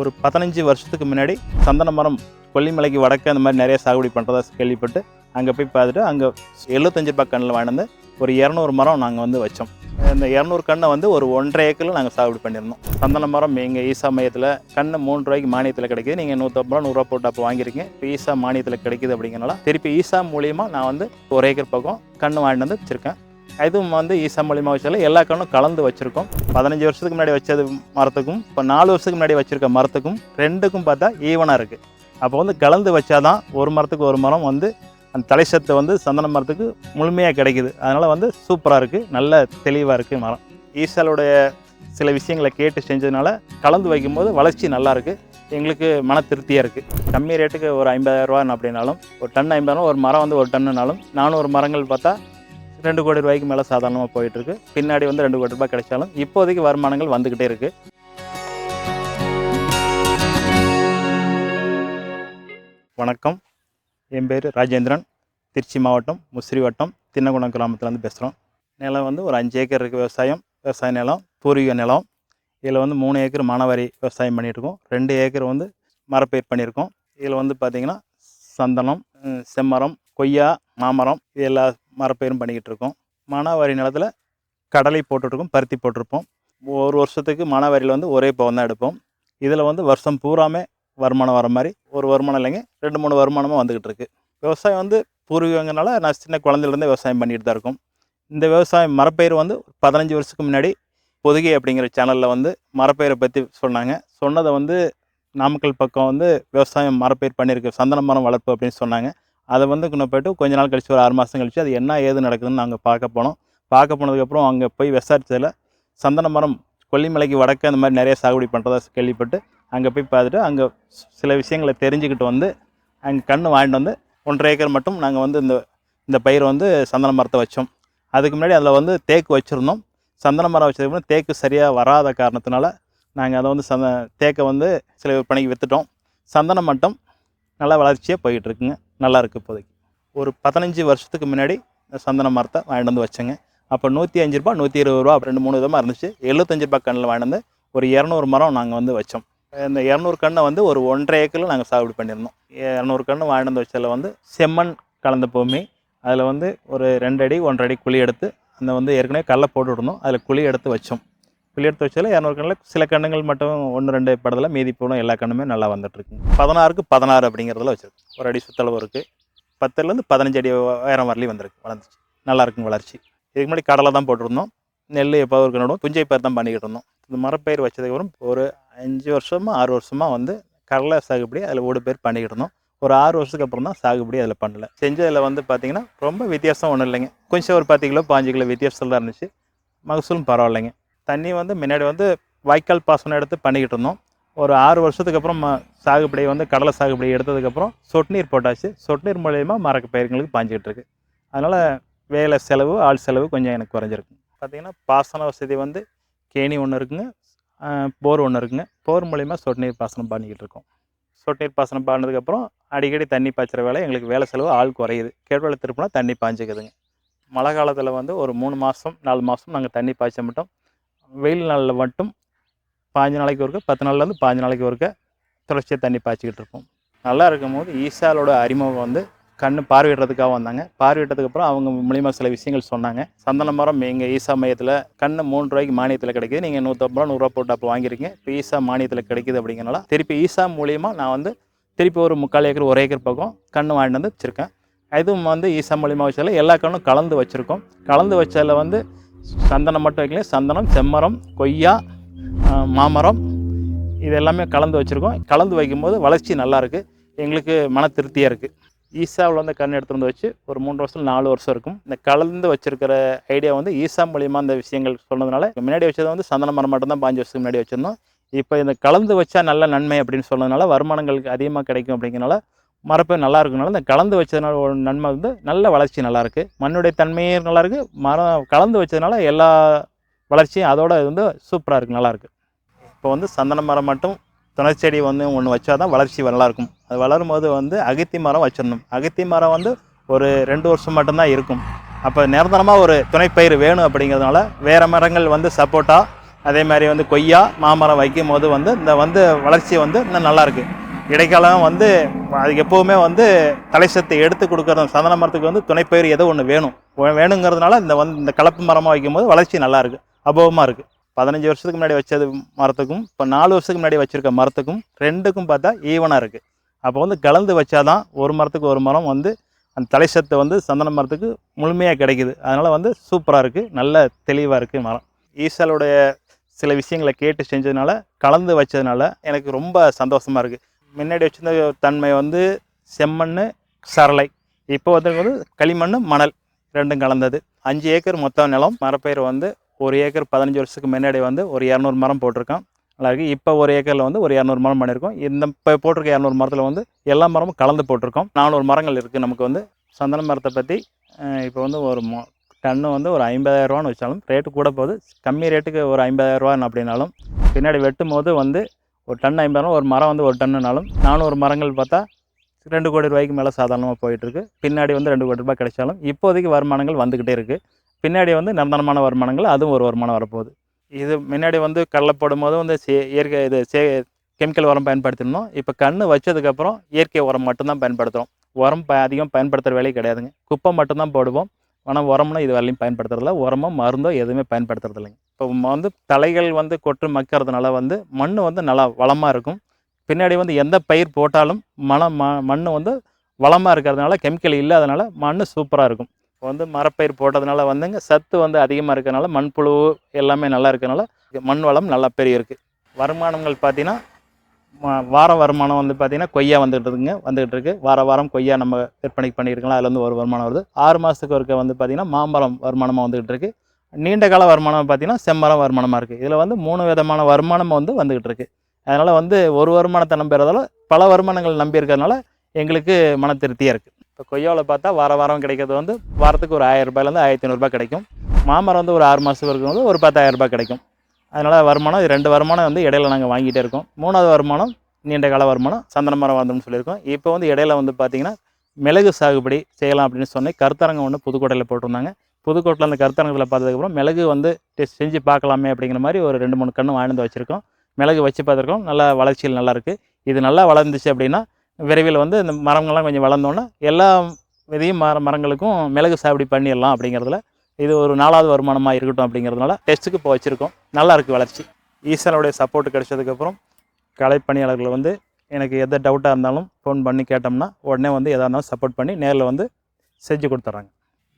ஒரு பதினஞ்சு வருஷத்துக்கு முன்னாடி சந்தன மரம் கொல்லிமலைக்கு வடக்கு அந்த மாதிரி நிறைய சாகுபடி பண்ணுறதா கேள்விப்பட்டு அங்கே போய் பார்த்துட்டு அங்கே எழுபத்தஞ்சு ரூபாய் கண்ணில் வாங்கினது ஒரு இரநூறு மரம் நாங்கள் வந்து வச்சோம். இந்த இரநூறு கண்ணை வந்து ஒரு ஒன்றரை ஏக்கரில் நாங்கள் சாகுபடி பண்ணியிருந்தோம். சந்தன மரம் எங்கள் ஈசா மையத்தில் கண்ணு மூணு ரூபாய்க்கு மானியத்தில் கிடைக்குது. நீங்கள் நூற்றம்பது ரூபா நூறுரூவா போட்டு அப்போ வாங்கிருக்கீங்க இப்போ ஈசா மானியத்தில் கிடைக்குது அப்படிங்கிறனால திருப்பி ஈசா மூலியமாக நான் வந்து ஒரு ஏக்கர் பக்கம் கண்ணு வாங்கிட்டு வந்து வச்சுருக்கேன். இதுவும் வந்து ஈசா மூலியமாக எல்லா கண்ணும் கலந்து வச்சுருக்கோம். பதினஞ்சு வருஷத்துக்கு முன்னாடி வச்சது மரத்துக்கும் இப்போ நாலு வருஷத்துக்கு முன்னாடி வச்சுருக்க மரத்துக்கும் ரெண்டுக்கும் பார்த்தா ஈவனாக இருக்குது அப்போ வந்து கலந்து வச்சாதான் ஒரு மரத்துக்கு ஒரு மரம் வந்து அந்த தலைச்சத்து வந்து சந்தன மரத்துக்கு முழுமையாக கிடைக்குது. அதனால் வந்து சூப்பராக இருக்குது நல்ல தெளிவாக இருக்குது மரம். ஈசாலுடைய சில விஷயங்களை கேட்டு செஞ்சதுனால கலந்து வைக்கும்போது வளர்ச்சி நல்லாயிருக்கு எங்களுக்கு மன திருப்தியாக இருக்குது கம்மி ரேட்டுக்கு ஒரு ஐம்பதாயிரரூவா அப்படின்னாலும் ஒரு டன் ஐம்பதாயிரம் ஒரு மரம் வந்து ஒரு டன்னுனாலும் நானூறு மரங்கள் பார்த்தா ரெண்டு கோடி ரூபாய்க்கு மேலே சாதாரணமாக போயிட்டுருக்கு. பின்னாடி வந்து ரெண்டு கோடி ரூபாய் கிடைச்சாலும் இப்போதைக்கு வருமானங்கள் வந்துக்கிட்டே இருக்குது வணக்கம். என் பேர் ராஜேந்திரன். திருச்சி மாவட்டம் முசிறி வட்டம் தின்னகுணம் கிராமத்துலேருந்து பேசுகிறோம் நிலம் வந்து ஒரு அஞ்சு ஏக்கர் இருக்குது விவசாயம். விவசாய நிலம் பூர்வீக நிலம். இதில் வந்து மூணு ஏக்கர் மானாவாரி விவசாயம் பண்ணிகிட்ருக்கோம் ரெண்டு ஏக்கர் வந்து மரப்பயிர் பண்ணியிருக்கோம். இதில் வந்து பார்த்திங்கன்னா சந்தனம் செம்மரம் கொய்யா மாமரம் இது எல்லா மரப்பயிரும் பண்ணிக்கிட்டு இருக்கோம் மானாவாரி நிலத்தில் கடலை போட்டுட்ருக்கோம் பருத்தி போட்டிருப்போம். ஒரு வருஷத்துக்கு மானாவாரியில் வந்து ஒரே பவன் தான் எடுப்போம். இதில் வந்து வருஷம் பூராமே வருமானம் வர மாதிரி ஒரு வருமானம் இல்லைங்க ரெண்டு மூணு வருமானமாக வந்துக்கிட்டு இருக்குது விவசாயம் வந்து பூர்வீகங்கனால நான் சின்ன குழந்தையிலேருந்தே விவசாயம் பண்ணிட்டு தான் இருக்கோம். இந்த விவசாயம் மரப்பயிர் வந்து பதினஞ்சு வருஷத்துக்கு முன்னாடி பொதுகை அப்படிங்கிற சேனலில் வந்து மரப்பயிரை பற்றி சொன்னாங்க. சொன்னதை வந்து நாமக்கல் பக்கம் வந்து விவசாயம் மரப்பயிர் பண்ணியிருக்கு சந்தன மரம் வளர்ப்பு அப்படின்னு சொன்னாங்க. அதை வந்து கொண்டு போய்ட்டு கொஞ்ச நாள் கழிச்சு ஒரு ஆறு மாதம் கழிச்சு அது என்ன ஏது நடக்குதுன்னு நாங்கள் பார்க்க போனோம். பார்க்க போனதுக்கப்புறம் அங்கே போய் விசாரித்ததில் சந்தன மரம் கொல்லிமலைக்கு வடக்கு அந்த மாதிரி நிறைய சாகுபடி பண்ணுறதா கேள்விப்பட்டு அங்கே போய் பார்த்துட்டு அங்கே சில விஷயங்களை தெரிஞ்சுக்கிட்டு வந்து அங்கே கன்று வாங்கிட்டு வந்து ஒன்றரை ஏக்கர் மட்டும் நாங்கள் வந்து இந்த இந்த பயிர் வந்து சந்தன மரத்தை வச்சோம். அதுக்கு முன்னாடி அதில் வந்து தேக்கு வச்சுருந்தோம். சந்தன மரம் வச்சதுக்கப்புறம் தேக்கு சரியாக வராத காரணத்தினால நாங்கள் அதை வந்து சந்த தேக்கை வந்து சில விற்பனைக்கு விற்றுட்டோம் சந்தனம் மட்டும் நல்லா வளர்ச்சியாக போய்கிட்டு இருக்குங்க. நல்லாயிருக்கு இப்போதைக்கு. ஒரு பதினஞ்சு வருஷத்துக்கு முன்னாடி சந்தன மரத்தை வாங்கிட்டு வந்து வச்சேங்க. அப்போ நூற்றி அஞ்சு ரூபா நூற்றி இருபது ரூபா ரெண்டு மூணு விதமாக இருந்துச்சு. எழுபத்தஞ்சு ரூபா கண்ணில் வாங்கிட்டு வந்து ஒரு இரநூறு மரம் நாங்கள் வந்து வச்சோம். இந்த இரநூறு கண்ணை வந்து ஒரு ஒன்றரை ஏக்கரில் நாங்கள் சாகுபடி பண்ணியிருந்தோம். இரநூறு கன்று வாங்கிட்டு வந்து வச்சதில் வந்து செம்மண் கலந்த பூமி. அதில் வந்து ஒரு ரெண்டு அடி ஒன்றரை அடி குழி எடுத்து அந்த வந்து ஏற்கனவே கல்லை போட்டு விடணும். அதில் குழி எடுத்து வச்சோம். குழி எடுத்து வச்சதில் இரநூறு கண்ணில் சில கண்ணுங்கள் மட்டும் ஒன்று ரெண்டு படத்தில் மீதி போன எல்லா கண்ணுமே நல்லா வந்துட்டுருக்கு. பதினாறுக்கு பதினாறு அப்படிங்கிறதுல வச்சுருக்கு ஒரு அடி சுத்தளவு இருக்குது பத்துலேருந்து பதினஞ்சு அடி உயரம் வரலையும் வந்திருக்கு. வளர்ந்துச்சு. நல்லா இருக்குங்க வளர்ச்சி. இதுக்கு முன்னாடி கடலை தான் போட்டிருந்தோம். நெல் எப்போ ஒரு நடுவோம் புஞ்சை பயிர் தான் பண்ணிக்கிட்டு இருந்தோம். இந்த மரப்பயிர் வச்சதுக்கப்புறம் ஒரு அஞ்சு வருஷமாக ஆறு வருஷமாக வந்து கடலை சாகுபடி அதில் ஓடு பேர் பண்ணிக்கிட்டு இருந்தோம். ஒரு ஆறு வருஷத்துக்கு அப்புறம் தான் சாகுபடி அதில் பண்ணல. செஞ்சதில் வந்து பார்த்தீங்கன்னா ரொம்ப வித்தியாசம் ஒன்றும் இல்லைங்க. கொஞ்சம் ஒரு பத்து கிலோ பாஞ்சு கிலோ வித்தியாசம் தான் இருந்துச்சு. மகசூலும் பரவாயில்லைங்க. தண்ணி வந்து முன்னாடி வந்து வாய்க்கால் பாசனம் எடுத்து பண்ணிக்கிட்டு இருந்தோம். ஒரு ஆறு வருஷத்துக்கு அப்புறம் சாகுபடி வந்து கடலை சாகுபடி எடுத்ததுக்கப்புறம் சொட்டு நீர் போட்டாச்சு. சொட்டு நீர் மூலயமா மரக்கு பயிர்களுக்கு பாஞ்சிக்கிட்டு இருக்கு. அதனால் வேலை செலவு ஆள் செலவு கொஞ்சம் எனக்கு குறைஞ்சிருக்கு. பார்த்தீங்கன்னா பாசன வசதி வந்து கேணி ஒன்று இருக்குங்க போர் ஒன்று இருக்குங்க. போர் மூலிமா சொட்டு நீர் பாசனம் பண்ணிக்கிட்டு இருக்கோம். சொட்டு நீர் பாசனம் பாடினதுக்கப்புறம் அடிக்கடி தண்ணி பாய்ச்சிற வேலை எங்களுக்கு வேலை செலவு ஆள் குறையுது. கேட்வலை திருப்பினா தண்ணி பாய்ச்சிக்குதுங்க மழை காலத்தில் வந்து ஒரு மூணு மாதம் நாலு மாதம் நாங்கள் தண்ணி பாய்ச்ச மாட்டோம். வெயில் நாளில் மட்டும் பாஞ்சு நாளைக்கு ஒருக்க பத்து நாள்லேருந்து பாஞ்சு நாளைக்கு ஒருக்க தொடர்ச்சியாக தண்ணி பாய்ச்சிக்கிட்டு இருப்போம். நல்லா இருக்கும்போது ஈசாலோட அறிமுகம் வந்து கண் பார்வையிடுறதுக்காக வந்தாங்க. பார்வையிட்டதுக்கு அப்புறம் அவங்க மூலியமாக சில விஷயங்கள் சொன்னாங்க. சந்தன மரம் எங்கள் ஈசா மையத்தில் கண்ணு மூணு ரூபாய்க்கு மானியத்தில் கிடைக்குது. நீங்கள் நூற்றம்பது ரூபா நூறுரூவா போட்டு அப்போ வாங்கியிருக்கீங்க. இப்போ ஈசா மானியத்தில் கிடைக்குது அப்படிங்கிறனால திருப்பி ஈசா மூலியமாக நான் வந்து திருப்பி ஒரு முக்கால் ஏக்கர் ஒரு ஏக்கர் பக்கம் கண் வாங்கிட்டு வந்து வச்சுருக்கேன். இதுவும் வந்து ஈசா மூலியமாக வச்சதில் எல்லா கண்ணும் கலந்து வச்சுருக்கோம். கலந்து வச்சதில் வந்து சந்தனம் மட்டும் வைக்கல சந்தனம் செம்மரம் கொய்யா மாமரம் இது எல்லாமே கலந்து வச்சுருக்கோம். கலந்து வைக்கும்போது வளர்ச்சி நல்லாயிருக்கு எங்களுக்கு மன திருப்தியாக இருக்குது ஈசாவில் வந்து கண் எடுத்துகிட்டு வந்து வச்சு ஒரு மூன்று வருஷம் நாலு வருஷம் இருக்கும். இந்த கலந்து வச்சுருக்கிற ஐடியா வந்து ஈசா மூலியமாக அந்த விஷயங்கள் சொன்னதுனால முன்னாடி வச்சது வந்து சந்தன மரம் மட்டும்தான் பாஞ்சு வருஷத்துக்கு முன்னாடி வச்சுருந்தோம். இப்போ இந்த கலந்து வச்சா நல்ல நன்மை அப்படின்னு சொன்னதுனால வருமானங்களுக்கு அதிகமாக கிடைக்கும் அப்படிங்கிறனால மரப்பு நல்லா இருக்கனால இந்த கலந்து வச்சதுனால ஒரு நன்மை வந்து நல்ல வளர்ச்சி நல்லாயிருக்கு மண்ணுடைய தன்மையும் நல்லாயிருக்கு மரம் கலந்து வச்சதுனால எல்லா வளர்ச்சியும் அதோட இது வந்து சூப்பராக இருக்குது நல்லாயிருக்கு இப்போ வந்து சந்தன மரம் மட்டும் துணைச்செடி வந்து ஒன்று வச்சா தான் வளர்ச்சி நல்லாயிருக்கும் அது வளரும் போது வந்து அகத்தி மரம் வச்சிடணும். அகத்தி மரம் வந்து ஒரு ரெண்டு வருஷம் மட்டும்தான் இருக்கும். அப்போ நிரந்தரமாக ஒரு துணைப்பயிர் வேணும் அப்படிங்கிறதுனால வேறு மரங்கள் வந்து சப்போட்டா அதே மாதிரி வந்து கொய்யா மாமரம் வைக்கும் போது வந்து இந்த வந்து வளர்ச்சி வந்து இன்னும் நல்லாயிருக்கு இடைக்காலம் வந்து அதுக்கு எப்போவுமே வந்து தலைச்சத்தை எடுத்து கொடுக்குறது சந்தன மரத்துக்கு வந்து துணைப்பயிர் ஏதோ ஒன்று வேணும். வேணுங்கிறதுனால இந்த வந்து இந்த கலப்பு மரமாக வைக்கும்போது வளர்ச்சி நல்லாயிருக்கு அபோகமாக இருக்குது பதினஞ்சு வருஷத்துக்கு முன்னாடி வச்சது மரத்துக்கும் இப்போ நாலு வருஷத்துக்கு முன்னாடி வச்சுருக்க மரத்துக்கும் ரெண்டுக்கும் பார்த்தா ஈவனாக இருக்குது அப்போ வந்து கலந்து வச்சாதான் ஒரு மரத்துக்கு ஒரு மரம் வந்து அந்த தலைச்சத்து வந்து சந்தன மரத்துக்கு முழுமையாக கிடைக்குது. அதனால் வந்து சூப்பராக இருக்குது நல்ல தெளிவாக இருக்குது மரம். ஈசலுடைய சில விஷயங்களை கேட்டு செஞ்சதுனால கலந்து வச்சதுனால எனக்கு ரொம்ப சந்தோஷமாக இருக்குது முன்னாடி வச்சிருந்த தன்மை வந்து செம்மண் சரளை. இப்போ வந்து களிமண் மணல் ரெண்டும் கலந்தது. அஞ்சு ஏக்கர் மொத்த நிலம் மரப்பயிர் வந்து ஒரு ஏக்கர் பதினஞ்சு வருஷத்துக்கு முன்னாடி வந்து ஒரு இரநூறு மரம் போட்டிருக்கோம் நல்லா இப்போ ஒரு ஏக்கரில் வந்து ஒரு இரநூறு மரம் பண்ணியிருக்கோம். இந்த இப்போ போட்டிருக்க இரநூறு மரத்தில் வந்து எல்லா மரமும் கலந்து போட்டிருக்கோம். நானூறு மரங்கள் இருக்குது நமக்கு வந்து. சந்தன மரத்தை பற்றி இப்போ வந்து ஒரு மொ- டன்னு வந்து ஒரு ஐம்பதாயிரரூவான்னு வச்சாலும் ரேட்டு கூட போகுது. கம்மி ரேட்டுக்கு ஒரு ஐம்பதாயிரரூவான்னு அப்படின்னாலும் பின்னாடி வெட்டும் போது வந்து ஒரு டன் ஐம்பதாயிரம் ஒரு மரம் வந்து ஒரு டன்னுனாலும் நானூறு மரங்கள் பார்த்தா ரெண்டு கோடி ரூபாய்க்கு மேலே சாதாரணமாக போயிட்டுருக்கு. பின்னாடி வந்து ரெண்டு கோடி ரூபாய் கிடைச்சாலும் இப்போதைக்கு வருமானங்கள் வந்துக்கிட்டே இருக்குது பின்னாடி வந்து நிரந்தரமான வருமானங்கள் அதுவும் ஒரு வருமானம் வரப்போகுது. இது முன்னாடி வந்து கடலை போடும்போது வந்து சே இயற்கை இது சே கெமிக்கல் உரம் பயன்படுத்தினோம் இப்போ கன்று வச்சதுக்கப்புறம் இயற்கை உரம் மட்டும்தான் பயன்படுத்துகிறோம் உரம் ப அதிகம் பயன்படுத்துகிற வேலையே கிடையாதுங்க. குப்பை மட்டும்தான் போடுவோம். ஆனால் உரம்னா இது வரலையும் பயன்படுத்துறதில்ல. உரமோ மருந்தோ எதுவுமே பயன்படுத்துறதில்லைங்க. இப்போ வந்து தலைகள் வந்து கொட்டு மக்கிறதுனால வந்து மண் வந்து நல்லா வளமாக இருக்கும். பின்னாடி வந்து எந்த பயிர் போட்டாலும் மனம் ம மண் வந்து வளமாக இருக்கிறதுனால கெமிக்கல் இல்லாதனால மண் சூப்பராக இருக்கும். இப்போ வந்து மரப்பயிர் போட்டதுனால வந்துங்க சத்து வந்து அதிகமாக இருக்கிறனால மண்புழு எல்லாமே நல்லா இருக்கிறதுனால மண் வளம் நல்லா பெரிய இருக்குது வருமானங்கள் பார்த்தீங்கன்னா வார வருமானம் வந்து பார்த்தீங்கன்னா கொய்யா வந்துகிட்டு இருக்குங்க வந்துகிட்டு இருக்குது வார வாரம் கொய்யா நம்ம விற்பனைக்கு பண்ணியிருக்கலாம். அதில் வந்து ஒரு வருமானம் வருது. ஆறு மாதத்துக்கு ஒருக்க வந்து பார்த்திங்கன்னா மாம்பழம் வருமானமாக வந்துகிட்டு இருக்குது நீண்ட கால வருமானம் பார்த்தீங்கன்னா செம்மரம் வருமானமாக இருக்குது இதில் வந்து மூணு விதமான வருமானம் வந்து வந்துக்கிட்டு இருக்கு. அதனால் வந்து ஒரு வருமானத்தை நம்புறதால பல வருமானங்கள் நம்பியிருக்கிறதுனால எங்களுக்கு மன திருப்தியாக இருக்குது இப்போ கொய்யாவில் பார்த்தா வார வாரம் கிடைக்கிறது வந்து வாரத்துக்கு ஒரு ஆயிரம் ரூபாயிலேருந்து ஆயிரத்தி ஐநூறுரூபா கிடைக்கும். மாமரம் வந்து ஒரு ஆறு மாதத்துக்கு இருக்கும்போது ஒரு பத்தாயிரம் ரூபாய் கிடைக்கும். அதனால் வருமானம் இது ரெண்டு வருமானம் வந்து இடையில நாங்கள் வாங்கிட்டே இருக்கோம். மூணாவது வருமானம் நீண்ட கால வருமானம் சந்தன மரம் வந்தோம்னு சொல்லியிருக்கோம். இப்போ வந்து இடையில வந்து பார்த்தீங்கன்னா மிளகு சாகுபடி செய்யலாம் அப்படின்னு சொன்னேன். கருத்தரங்கம் ஒன்று புதுக்கோட்டையில் போட்டிருந்தாங்க. புதுக்கோட்டையில் அந்த கருத்தரங்கத்தில் பார்த்ததுக்கப்புறம் மிளகு வந்து டெஸ்ட் செஞ்சு பார்க்கலாமே அப்படிங்கிற மாதிரி ஒரு ரெண்டு மூணு கன்று வாழ்ந்து வச்சுருக்கோம். மிளகு வச்சு பார்த்துருக்கோம். நல்லா வளர்ச்சியில் நல்லாயிருக்கு இது நல்லா வளர்ந்துச்சு அப்படின்னா விரைவில் வந்து இந்த மரங்கள்லாம் கொஞ்சம் வளர்ந்தோன்னா எல்லா விதையும் மர மரங்களுக்கும் மிளகு சாகுபடி பண்ணிடலாம் அப்படிங்கிறதுல இது ஒரு நாலாவது வருமானமாக இருக்கட்டும் அப்படிங்கிறதுனால டெஸ்ட்டுக்கு இப்போ வச்சுருக்கோம். நல்லாயிருக்கு வளர்ச்சி. ஈசனுடைய சப்போர்ட் கிடைச்சதுக்கப்புறம் கலைப்பணியாளர்கள் வந்து எனக்கு எந்த டவுட்டாக இருந்தாலும் ஃபோன் பண்ணி கேட்டோம்னா உடனே வந்து எதாக இருந்தாலும் சப்போர்ட் பண்ணி நேரில் வந்து செஞ்சு கொடுத்துட்றாங்க.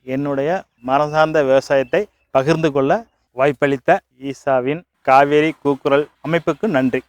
என்னுடைய மரம் சார்ந்த விவசாயத்தை பகிர்ந்து கொள்ள வாய்ப்பளித்த ஈசாவின் காவேரி கூக்குரல் அமைப்புக்கு நன்றி.